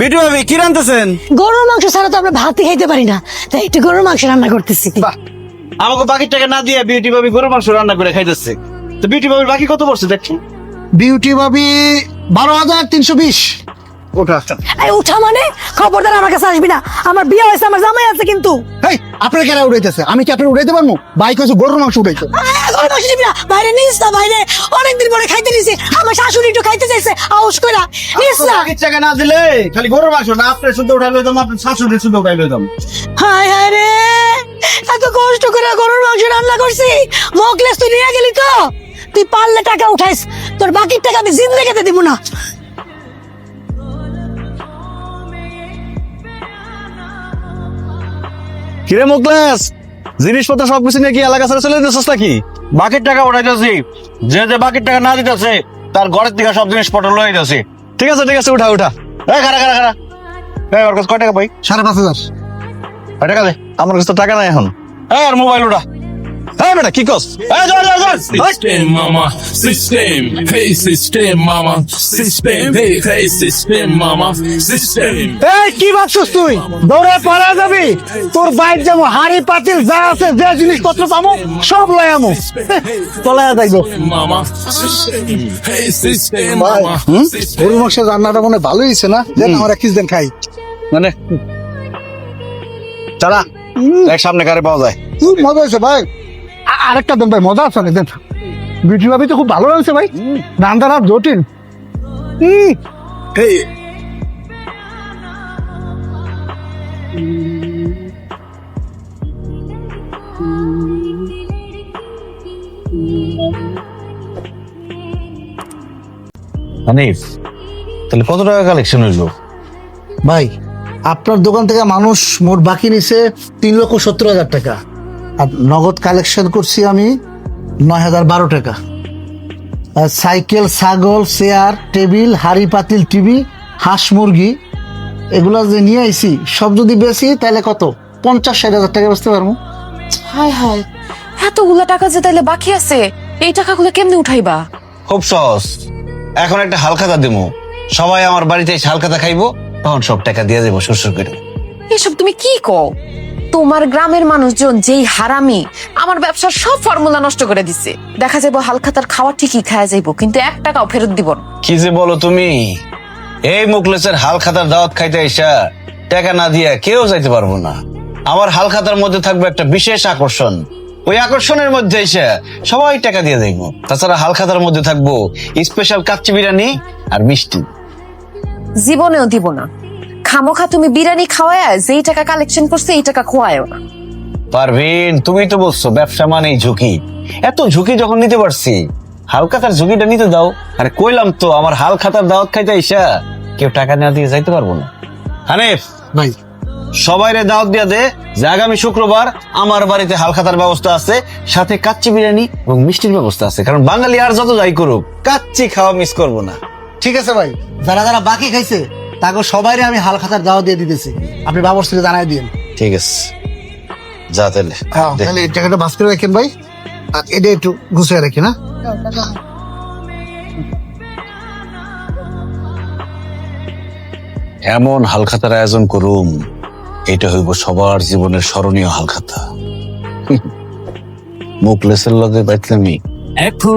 B2 ভাবি কি রান্তেছেন গরুর মাংস ছাড়া তো আমরা ভাতই খাইতে পারি না। তাই একটু গরুর মাংস রান্না করতেছি। বাহ। আমাকে বাকি টাকা না দিয়ে বিউটি ভাবি গরু মাংস রান্না করে খাইতেছে। তো বিউটি ভাবির বাকি কত পড়ছে দেখছেন বিউটি ভাবি বারো হাজার তিনশো বিশ। এই উঠা মানে? খবরদার আমার কাছে আসবি না। আমার বিয়ে হয়েছে আমার জামাই আছে কিন্তু। এই আপনার কেন উড়াইতেছে? আমি কি আপনার উড়াইতে পারব? বাইক হয়েছে গরুর মাংস উড়াইতে। মাংস না? বাইরে নিস না বাইরে। অনেকদিন পরে খাইতে নিছি। আমার শাশুড়ি একটু খাইতে চাইছে। আউস কইরা। নিস না। বাকি টাকা না দিলে খালি গরু মাংস না আপনার শুদ্ধ উঠাই লইতাম আপনার শাশুড়ি শুদ্ধ উঠাই লইতাম হায় হায় রে। এত কষ্ট করে গরুর মাংস রান্না করছি। মকলেস তুই নিয়ে গেলি তো। তুই পারলে টাকা উঠাইস। তোর বাকির টাকা আমি জিন্দেগিতে দিব না। কিরে মুকলেস জিনিসপত্র সবকিছু নিয়ে কি এলাকা ছেড়ে চলে যেতেছিস নাকি? বাকির টাকা উঠাইতেছি। যে যে বাকির টাকা না দিতেছে তার ঘরের থেকে সব জিনিস পটল লয়ে যাচ্ছে ঠিক আছে ঠিক আছে উঠা উঠা। এই খারা খারা খারা এই ওর কাছে কয় টাকা পাই সাড়ে পাঁচ হাজার। কয় টাকা দে? আমার কাছে তো টাকা নাই এখন। আর মোবাইল উঠা। এই বেটা কি কস জোর System, mama. System. Hey, system, mama. System. Hey, hey, system, mama. System. এই কি ভাবছিস তুই দৌড়ে পালা যাবি তোর বাইক যাব হাড়ি পাতিল যা আছে যে জিনিসপত্র পাবো সব লয় আমো চলে যাইবো Mama. System. Hey, system, ভাই mama. হুম? System. গরুর মাংসের রান্নাটা মনে হয় ভালোই হয়েছে না দেন আমরা কিছুদিন খাই মানে চালা দেখ সামনে গাড়ি পাওয়া যায় খুব মজা হয়েছে ভাই আরেকটা দেন ভাই মজা আছে অনেক দেন। বিউটি ভাবি তো খুব ভালো লাগছে ভাই। রান্নার আর জটিল। হুম এই হানিফ তাহলে কত টাকা কালেকশন হইল? ভাই আপনার দোকান থেকে মানুষ মোট বাকি নিছে তিন লক্ষ সত্তর হাজার টাকা। আর নগদ কালেকশন করছি আমি নয় হাজার বারো টাকা। সাইকেল ছাগল চেয়ার টেবিল হাড়ি পাতিল টিভি হাঁস মুরগি এগুলা যে নিয়ে আইছি সব যদি বেশি তাহলে কত? পঞ্চাশ ষাট হাজার টাকা বেচতে পারব। হায় হায় এতগুলা টাকা যে তাইলে বাকি আছে এই টাকাগুলো কেমনে উঠাইবা? খুব সহজ। এখন একটা হালখাতা দিমু। সবাই আমার বাড়িতে এসে হালখাতা খাইবো তখন সব টাকা দিয়ে দেবো সুরসুর করে। এসব তুমি কি কও? তোমার গ্রামের মানুষজন যেই হারামি আমার ব্যবসার সব ফর্মুলা নষ্ট করে দিচ্ছে দেখা যাব হালখাতার খাওয়া ঠিকই খাওয়া যাইবো কিন্তু এক টাকাও ফেরত দিব না। কি যে বলো তুমি? এই মুখলেসের হাল খাতার দাওয়াত খাইতে এসা টাকা না দিয়া কেউ যাইতে পারব না। আমার হাল খাতার মধ্যে থাকবে একটা বিশেষ আকর্ষণ। ওই আকর্ষণের মধ্যে এসে সবাই টাকা দিয়ে দেখব তাছাড়া হাল খাতার মধ্যে থাকব স্পেশাল কাচ্চি বিরিয়ানি আর মিষ্টি। জীবনেও দিব না। খামোখা তুমি বিরিয়ানি খাওয়ায় যেই টাকা কালেকশন করছে এই টাকা খোয়ায়ও না। পারভিন তুমি তো বলছো ব্যবসা মানেই ঝুঁকি। এত ঝুঁকি যখন নিতে পারছি হাল খাতার ঝুঁকিটা নিতে দাও। আরে কইলাম তো আমার হাল খাতার দাওয়াত খাইতে আইসা কেউ টাকা না দিয়ে যাইতে পারব না। হানিফ ভাই। সবাইরে দাওয়াত দিয়া দে যে আগামী শুক্রবার আমার বাড়িতে হালখাতার ব্যবস্থা আছে সাথে কাচ্চি বিরিয়ানি এবং মিষ্টির ব্যবস্থা আছে। কারণ বাঙালি আর যত যাই করুক কাচ্চি খাওয়া মিস করব না। ঠিক আছে ভাই যারা যারা বাকি খাইছে তাকে সবাইরে আমি হাল খাতার দাওয়া দিয়ে দিতেছি। আপনি বাবর থেকে জানাই দিন ঠিক আছে। যা তাহলে। হ্যাঁ দে। তাহলে এই টাকাটা বাস করে রাখেন ভাই। আর এটা একটু গুছিয়ে রাখেন হ্যাঁ? এমন হালখাতার আয়োজন করুম এটা হইব সবার জীবনের স্মরণীয় হালখাতা মুখ লেসের লগে বাইতলামি। এখন